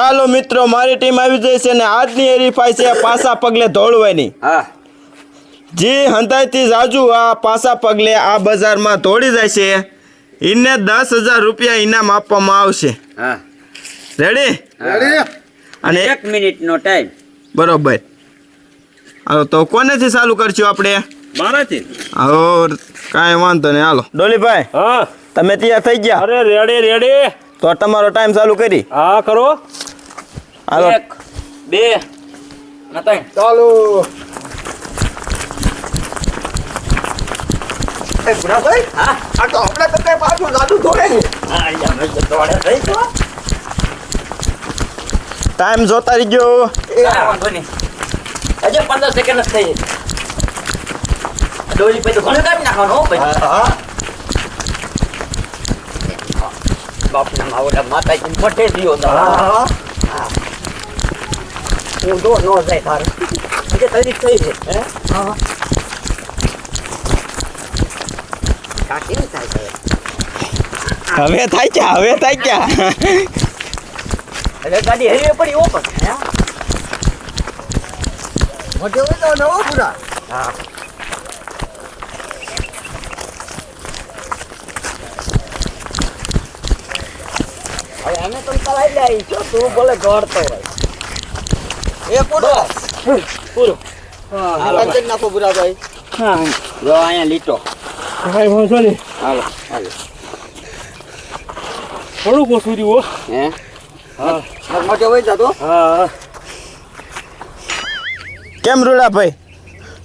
ચાલો મિત્રો મારી ટીમ આવી જઈ છે ને આજની હરીફાઈ છે પાસા પગલે ધોળવાની. હા. જી હંતાઈથી જાજુ આ પાસા પગલે આ બજારમાં ધોળી જાય છે. એને દસ હજાર રૂપિયા ઇનામ આપવામાં આવશે. હા. રેડી રેડી અને એક મિનિટનો ટાઈમ બરોબર. હાલો તો કોનેથી ચાલુ કરશું આપણે? મારાથી? હાલો કાંઈ વાંધો નહીં હાલો. ડોલીભાઈ હા. તમે તૈયાર થઈ ગયા? અરે રેડી રેડી તો તમારો ટાઈમ ચાલુ કરી. હા કરો. હાલો. એક બે અને ત્રણ. ચાલો. એ બુઢાભાઈ હા? આ તો હમણાં તમને પાછું લાડુ દોડે ને હા અહીંયા મેં તો દોડે થઈ તો ટાઈમ જોતા રહી ગયો એ વાંધો નહીં. હજી પંદર સેકન્ડ જ થઈ ડોલી પછી ઘણું કાપી નાખવાનું હો ભાઈ. બાપના માવડા માતાજી મઠે દિયો હા હું. દો નો જાય તારે હજી તારી થઈ છે હે હા કાકી થાય છે હવે થાય ક્યાં હવે થાય ક્યાં એટલે ગાડી હેરી પડી ઓ પણ હે મોટે હોય તો નવો પૂરા હા હવે અમે તો ચલાવી લઈ તું ભલે દોડતો હોય એ પૂરો. પૂરું પંચક નાખો પૂરા ભાઈ. જો અહીંયા લીટો. કાંઈ વાંધો નહીં. હાલો હાલો. થોડુંક ઓછું રહ્યું હે. હા? મોટે હોય જાતો હા. કેમ રૂડાભાઈ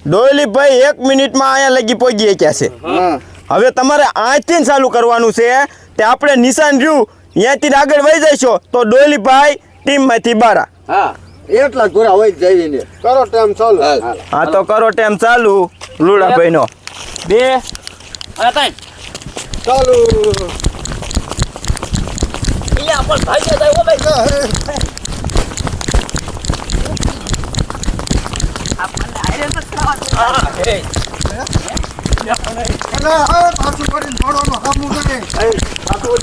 ડોલીભાઈ એક મિનિટમાં અહીંયા લગી પહોંચી ગયા છે. હા. હવે તમારે અહીંથી ચાલુ કરવાનું છે તે આપણે નિશાન રહ્યું. ત્યાંથી આગળ વહી જઈશો તો ડોલીભાઈ ટીમમાંથી બારા હા. એટલા ઘોરા પૂરા હોય જઈને કરો ટાઈમ ચાલો. હા. તો કરો ટાઈમ ચાલુ રૂડાભાઈનો બે અને ત્રણ ચાલુ. પાછું કરીને થોડોનો સામું કરે પાછું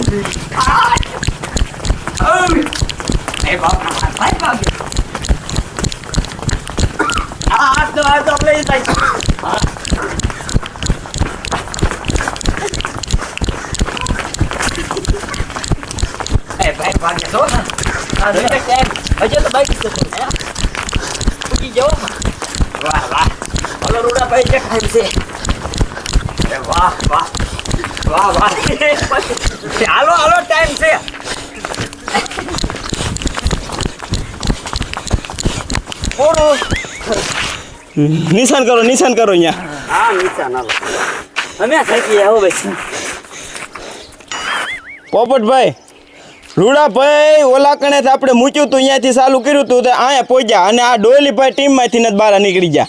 ઓછી એક પૂરા લાઈનમાં મળી જતા નહીં. એ બાપના હાથ ભાઈ ભાગે. આ હાથ તો હાથ તો આપણે ઈ થાય. એ ભાઈ ભાગે છો ને. આ જોઈ લે કેમ? હજી તો બાઈક જ જતો, હે? ઉઠી જાઓ ને. વાહ વાહ ઓલો રૂડાભાઈ દેખાય છે એ વાહ વાહ વાહ વાહ. હાલો હાલો ટાઈમ છે. નિશાન કરો નિશાન કરો અહીંયા. હા નિશાન હાલો. અમે થાકી આવો ભાઈ. પોપટભાઈ રૂડાભાઈ ઓલા કણે આપણે મૂક્યું હતું અહીંયાથી ચાલુ કર્યું હતું તો અહીંયા પહોંચ્યા અને આ ડોયલીભાઈ ટીમમાંથી જ બહાર નીકળી ગયા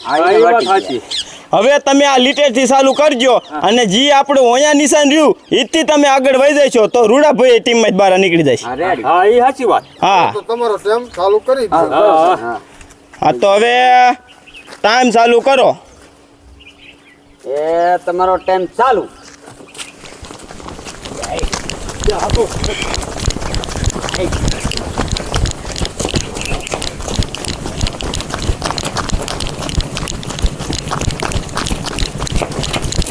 હવે તમે આ લીટરથી ચાલુ કરજો અને જે આપણું અહીંયા નિશાન રહ્યું એથી તમે આગળ વહી જશો તો રૂડાભાઈ ટીમમાં જ બહાર નીકળી જશે હા એ સાચી વાત હા તમારો ટાઈમ ચાલુ કરી હા તો હવે ટાઈમ ચાલુ કરો એ તમારો ટાઈમ ચાલુ બરોબર કરો પેલો નંબર લેવાનો છે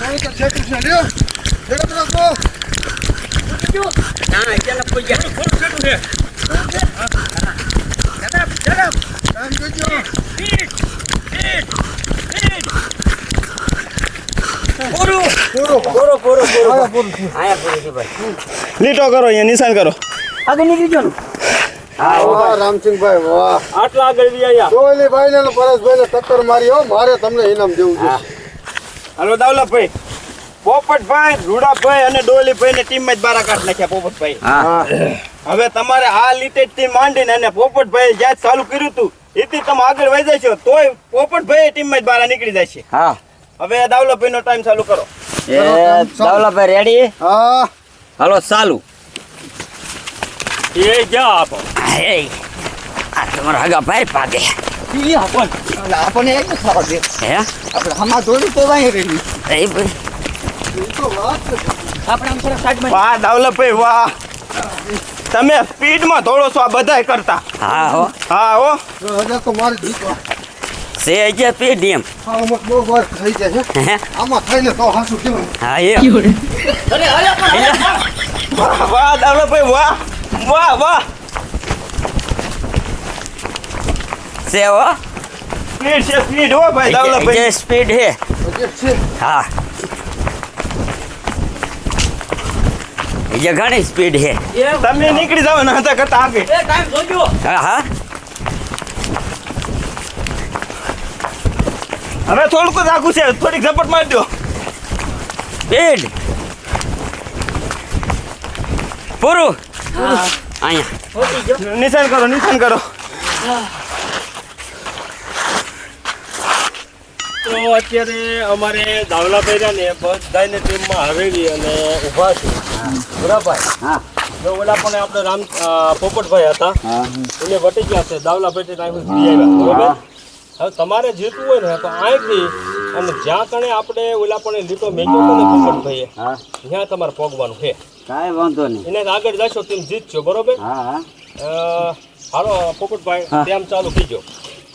લીટો કરો અહીંયા નિશાન કરો. આગળ નીકળી જાઓ. હા વાહ, રામસિંહભાઈ, વાહ. આટલા આગળ બી ભાઈ કોહલીભાઈને અને પરેશભાઈને ટક્કર મારી હો મારે તમને ઇનામ દેવું છે. હાલો દાવલાભાઈ. પોપટભાઈ રૂડાભાઈ અને ડોલીભાઈ ને ટીમ જ બારા કાઢ નાખ્યા પોપટભાઈ. હા. હવે તમારે આ લીટેજથી માંડીને અને પોપટભાઈ જ્યાં ચાલુ કર્યું હતું એથી તમે આગળ વધી છો તોય પોપટભાઈ ટીમ જ બારા નીકળી જશે. હા. હવે દાવલાભાઈ નો ટાઈમ ચાલુ કરો. એ દાવલાભાઈ રેડી હા. હાલો ચાલુ. એ જા આપો. એ આ તમારા હગા ભાઈ પાગે આપણ આપણને એક ખાવા દે. હે? આપણે હમા દોડી તો વાય રેડી એ ભાઈ. તો વાત આપણે આમ થોડા સાઈડમાં વાહ દાવલભાઈ વાહ. તમે સ્પીડમાં દોડો છો આ બધાય કરતા. હા હો. હા હો. હજા તો મારે જીતવા. સે જે સ્પીડ એમ. હા અમુક બહુ વાર થઈ જાય છે. હે? આમાં થઈને તો હાસું કેવું હા એ વાહ વાહ દાવલભાઈ વાહ. વાહ વાહ. સે હો. સ્પીડ છે સ્પીડ હો ભાઈ દાવલાભાઈ જે સ્પીડ હે બજેટ છે હા એ ઘણી સ્પીડ હે તમે નીકળી જાવ ને હતા કરતા આગળ હા હા હવે થોડુંક જ આગું છે થોડીક ઝપટ મારી દો સ્પીડ પૂરું અહીંયા નિશાન કરો નિશાન કરો તો અત્યારે અમારે દાવલાભાઈ ને બધાને ટીમમાં હરેવી અને ઊભા છે. બરાબર? હા. જો ઓલા પણ આપણે રામ પોપટભાઈ હતા. એને વટી ગયા છે આવ્યા. બરોબર? હવે તમારે જીતવું હોય ને તો અહીંથી અને જ્યાં કણે આપણે ઓલા પણ લીટો મેક્યો હતો ને પોપટભાઈએ ત્યાં તમારે પોગવાનું છે. કાંઈ વાંધો નહીં. એને આગળ જશો તેમ જીતશો બરોબર? હા હા. હાલો પોપટભાઈ. તેમ ચાલુ કીજો.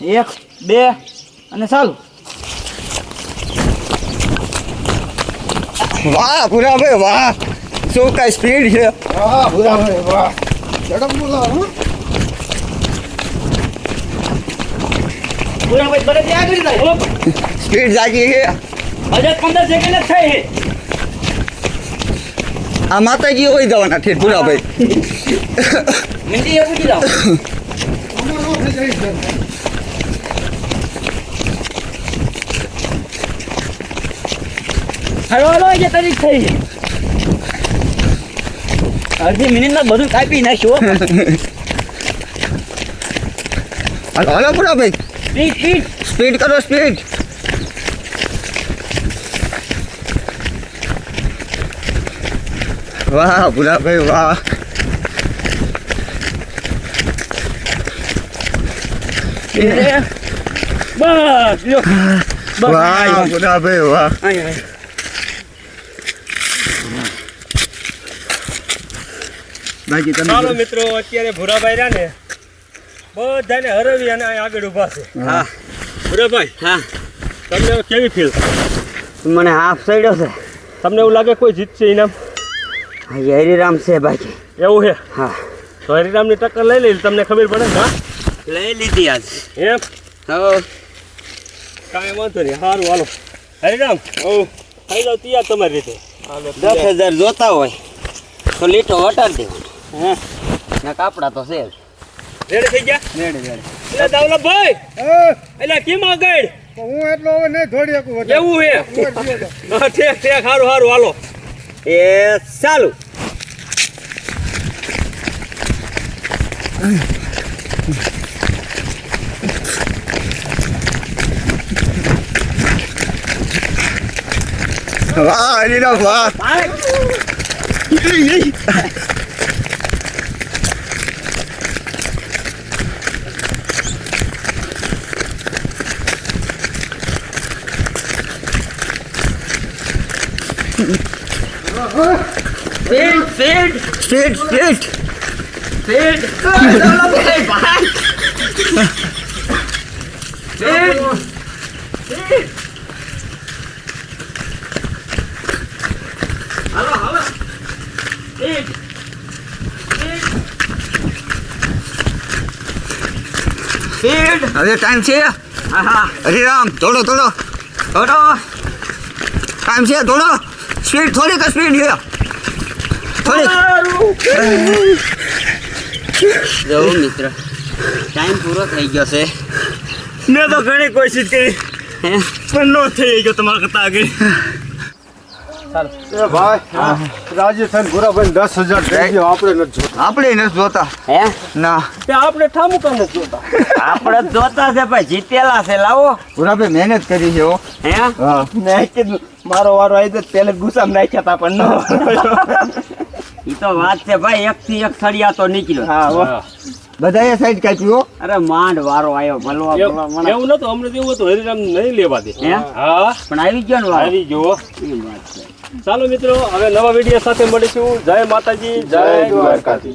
એક બે અને ચાલુ. વાહ પુરાભાઈ વાહ. શું કઈ સ્પીડ છે? હા ભૂરા ભાઈ વાહ. ઝડપ બોલાવો હો. સ્પીડ જાગી છે. આ માતાજી હોય જવાના ઠેર પુરાભાઈ નો થઈ જાય હાલો હાલો જે તારીખ થઈ. અડધી મિનિટમાં બધું કાપી નાખ્યું હાલો હાલો ભૂરાભાઈ સ્પીડ સ્પીડ સ્પીડ કરો સ્પીડ વાહ ભૂરાભાઈ વાહ. બસ લ્યો. બસ. વાહ ભૂરાભાઈ વાહ. બાકી ચાલો તમે મિત્રો અત્યારે ભૂરાભાઈ રહ્યા ને બધાને હરવી અને આગળ ઊભા છે. હા. ભૂરાભાઈ હા. તમને કેવી ફીલ મને હાફ સડ્યો છે. તમને એવું લાગે કોઈ જીતશે ઇનામ? હા હરિરામ છે બાકી. એવું છે? હા. તો હરિરામની ટક્કર લઈ લઈ તમને ખબર પડે હા? લઈ લીધી આજ. એમ? હા કાંઈ વાંધો નહીં સારું હાલો. હરિરામ ઓ થઈ જાવ તૈયાર તમારી રીતે. દસ હજાર જોતા હોય તો લીટો વટાડી દેવો. હે? ના કાપડા તો છે રેડી થઈ ગયા? Ready ready. એટલે દાવલાભાઈ એ, એટલે કેમ આગળ? તો હું એટલો હવે નહીં દોડી શકું. એવું. હા ઠેક ઠેક સારું સારું હાલો. એ ચાલુ. વાહ હરીરામ વાહ speed speed speed speed speed speed હાલો સ્પીડ હવે ટાઈમ છે? હરીરામ દોડો દોડો. થોડો ટાઈમ છે? દોડો. સ્પીડ થોડીક સ્પીડ છે થોડીક. જો મિત્ર ટાઈમ પૂરો થઈ ગયો છે. મેં તો ઘણી કોશિશ કરી પણ નો થઈ ગયો તમારા કરતા આગળ. એ ભાઈ રાજસ્થાન ગુરાભાઈ દસ હજાર દઈ આપણે નથી જોતા. આપણે નથી જોતા. હે? ના. તે આપણે ઠામું કામ જોતા. આપણે જોતા છે ભાઈ જીતેલા છે લાવો. ગુરાભાઈ મહેનત કરી છે હો. હે? મેં કીધું મારો વારો આવી તો પેલે ગુસ્સામાં નાખ્યા હતા પણ ઈ તો વાત છે ભાઈ એક થી એક સળિયા તો નીકળ્યો. હા હો. બધાએ સાઈડ કાપી હો. અરે માંડ વારો આવ્યો ભલવા એવું નતું અમને તો એવું હતું હરિરામ નહીં લેવા દે. હા? પણ આવી ગયો ને વારો. આવી ગયો. એ વાત છે. ચાલો મિત્રો હવે નવા વીડિયો સાથે મળીશું. જય માતાજી જય દ્વારકાજી